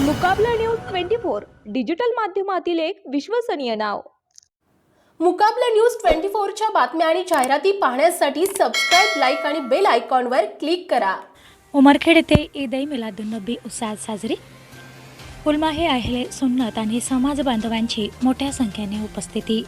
Mukabala news twenty four digital माध्यमातील एक विश्वसनीय नाव. मुकाबला न्यूज ट्वेंटी फोरच्या बातम्या आणि जाहिराती पाहण्यासाठी सबस्क्राईब लाईक आणि बेल आयकॉनवर क्लिक करा. उमरखेड येथे ईद ए मिलादुन्नबी उत्साहात साजरी. उलमाहे अहले सुन्नत आणि समाज बांधवांची मोठ्या संख्येने उपस्थिती.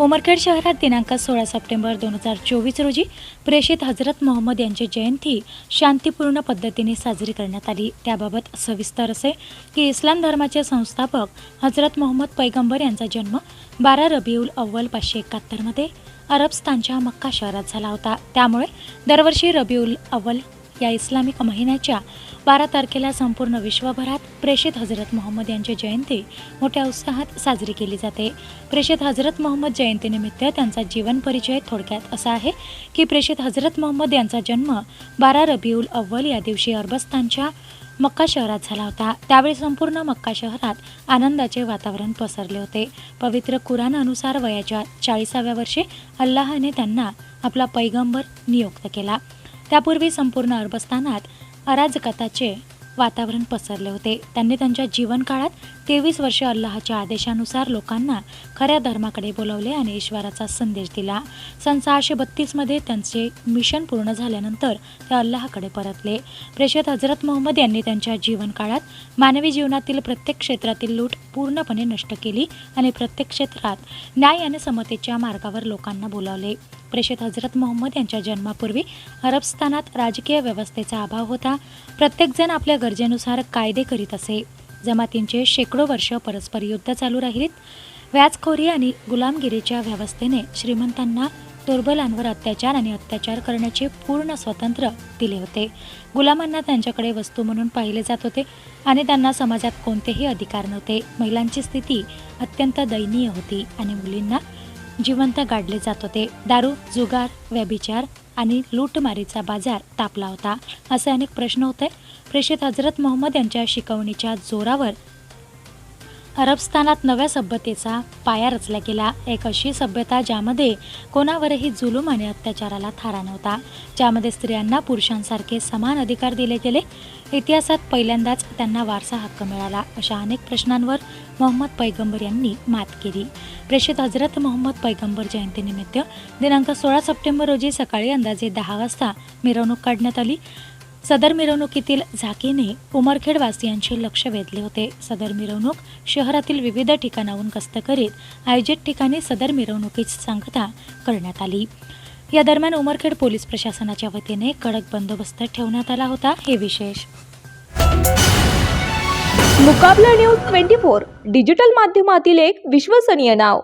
उमरखेड शहरात दिनांक सोळा सप्टेंबर दोन हजार चोवीस रोजी प्रेषित हजरत मोहम्मद यांची जयंती शांतीपूर्ण पद्धतीने साजरी करण्यात आली. त्याबाबत सविस्तर असे की इस्लाम धर्माचे संस्थापक हजरत मोहम्मद पैगंबर यांचा जन्म बारा रबिउल अव्वल पाचशे एकाहत्तरमध्ये अरबस्तानच्या मक्का शहरात झाला होता. त्यामुळे दरवर्षी रबिउल अव्वल या इस्लामिक महिन्याच्या बारा तारखेला संपूर्ण विश्वभरात प्रेषित हजरत मोहम्मद यांची जयंती मोठ्या उत्साहात साजरी केली जाते. प्रेषित हजरत मोहम्मद जयंतीनिमित्त त्यांचा जीवन परिचय थोडक्यात असा आहे की प्रेषित हजरत मोहम्मद यांचा जन्म बारा रबिउल अव्वल या दिवशी अरबस्तानच्या मक्का शहरात झाला होता. त्यावेळी संपूर्ण मक्का शहरात आनंदाचे वातावरण पसरले होते. पवित्र कुराणानुसार वयाच्या चाळीसाव्या वर्षी अल्लाहने त्यांना आपला पैगंबर नियुक्त केला. त्यापूर्वी संपूर्ण अरबस्थानात अराजकताचे वातावरण पसरले होते. त्यांनी त्यांच्या जीवनकाळात तेवीस वर्षे अल्लाहच्या आदेशानुसार लोकांना खऱ्या धर्माकडे बोलवले आणि ईश्वराचा संदेश दिला. सन सहाशे बत्तीसमध्ये त्यांचे मिशन पूर्ण झाल्यानंतर ते अल्लाहकडे परतले. प्रेषित हजरत मोहम्मद यांनी त्यांच्या जीवनकाळात मानवी जीवनातील प्रत्येक क्षेत्रातील लूट पूर्णपणे नष्ट केली आणि प्रत्येक क्षेत्रात न्याय आणि समतेच्या मार्गावर लोकांना बोलावले. प्रेषित हजरत मोहम्मद यांच्या जन्मापूर्वी अरबस्थानात राजकीय व्यवस्थेचा अभाव होता. प्रत्येकजण आपल्या गरजेनुसार कायदे करीत असे. जमातींचे शेकडो वर्ष परस्पर युद्ध चालू राहिलीत. व्याजखोरी आणि गुलामगिरीच्या व्यवस्थेने श्रीमंतांना दुर्बलांवर अत्याचार आणि अत्याचार करण्याचे पूर्ण स्वातंत्र्य दिले होते. गुलामांना त्यांच्याकडे वस्तू म्हणून पाहिले जात होते आणि त्यांना समाजात कोणतेही अधिकार नव्हते. महिलांची स्थिती अत्यंत दयनीय होती आणि मुलींना जिवंत गाडले जात होते. दारू जुगार व्यभिचार आणि लूटमारीचा बाजार तापला होता असे अनेक प्रश्न होते. प्रेषित हजरत मोहम्मद यांच्या शिकवणीच्या जोरावर अरबस्थानात नव्या सभ्यतेचा पाया रचला गेला. एक अशी सभ्यता ज्यामध्ये कोणावरही जुलूम आणि अत्याचाराला थारा नव्हता. ज्यामध्ये स्त्रियांना पुरुषांसारखे समान अधिकार दिले गेले. इतिहासात पहिल्यांदाच त्यांना वारसा हक्क मिळाला. अशा अनेक प्रश्नांवर मोहम्मद पैगंबर यांनी मात केली. प्रेषित हजरत मोहम्मद पैगंबर जयंतीनिमित्त दिनांक सोळा सप्टेंबर रोजी सकाळी अंदाजे दहा वाजता मिरवणूक काढण्यात आली. सदर मिरवणुकीतील झाकीने उमरखेडवासियांचे लक्ष वेधले होते. सदर मिरवणूक शहरातील विविध ठिकाणाहून गस्त करीत आयोजित ठिकाणी सदर मिरवणुकीची सांगता करण्यात आली. या दरम्यान उमरखेड पोलीस प्रशासनाच्या वतीने कडक बंदोबस्त ठेवण्यात आला होता. हे विशेष. Mukabala news twenty four digital माध्यमातील एक विश्वसनीय नाव.